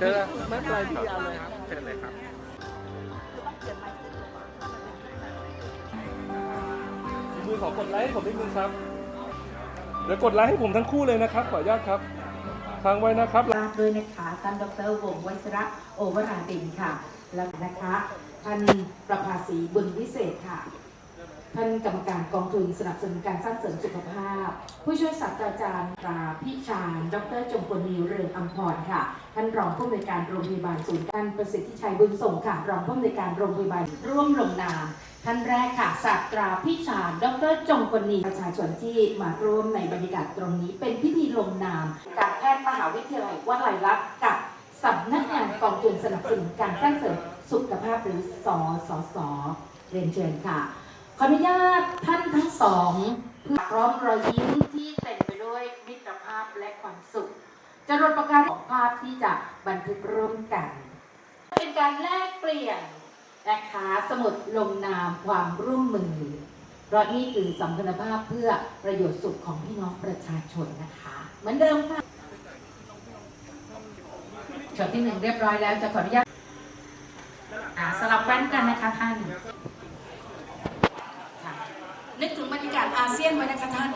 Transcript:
เจอไม่เป็นไรพี่เอาเลยครับเชิญเลยครับมือขอกดไลค์ให้ผมนิดนึงครับ เดี๋ยวกดไลค์ให้ผมทั้งคู่เลยนะครับ ขออนุญาตครับค้างไว้นะครับทราบด้วยนะคะท่านดรวงวัชระโอวราดินค่ะ แล้วนะคะท่านประภาสีบุญวิเศษค่ะ ท่านกรรมการกองทุนสนับสนุนการสร้างเสริมสุขภาพ ผู้ช่วยศาสตราจารย์ตราพิชาญดรจงพลมีเรืองอัมพรค่ะ ท่านรองผู้อำนวยการโรงพยาบาลศูนย์การประสิทธิชัยบุญส่งค่ะ รองผู้อำนวยการโรงพยาบาลร่วมลงนาม ท่านแรกค่ะศาสตราพิชาญดรจงพลมีประชาชนที่มาร่วมในบรรยากาศตรงนี้ เป็นพิธีลงนาม การแพทย์มหาวิทยาลัยวลัยลักษณ์กับสำนักงานกองทุนสนับสนุนการสร้างเสริมสุขภาพหรือสสส เรียนเชิญค่ะ ขออนุญาตท่านทั้งสองเพื่อร้อมรอยยิ้มที่เต็มไปด้วยมิตรภาพและความสุขจะรดประการของภาพที่จะบันทึกร่วมกัน เป็นการแลกเปลี่ยนนะคะสมุดลงนามความร่วมมือ เพราะนี่คือสัมพันธภาพเพื่อประโยชน์สุขของพี่น้องประชาชนนะคะ เหมือนเดิมค่ะช็อตที่หนึ่งเรียบร้อยแล้วจะขออนุญาตสลับแว่นกันนะคะท่าน ค่ะนึกถึงบรรยากาศ อาเซียนไว้นะคะท่าน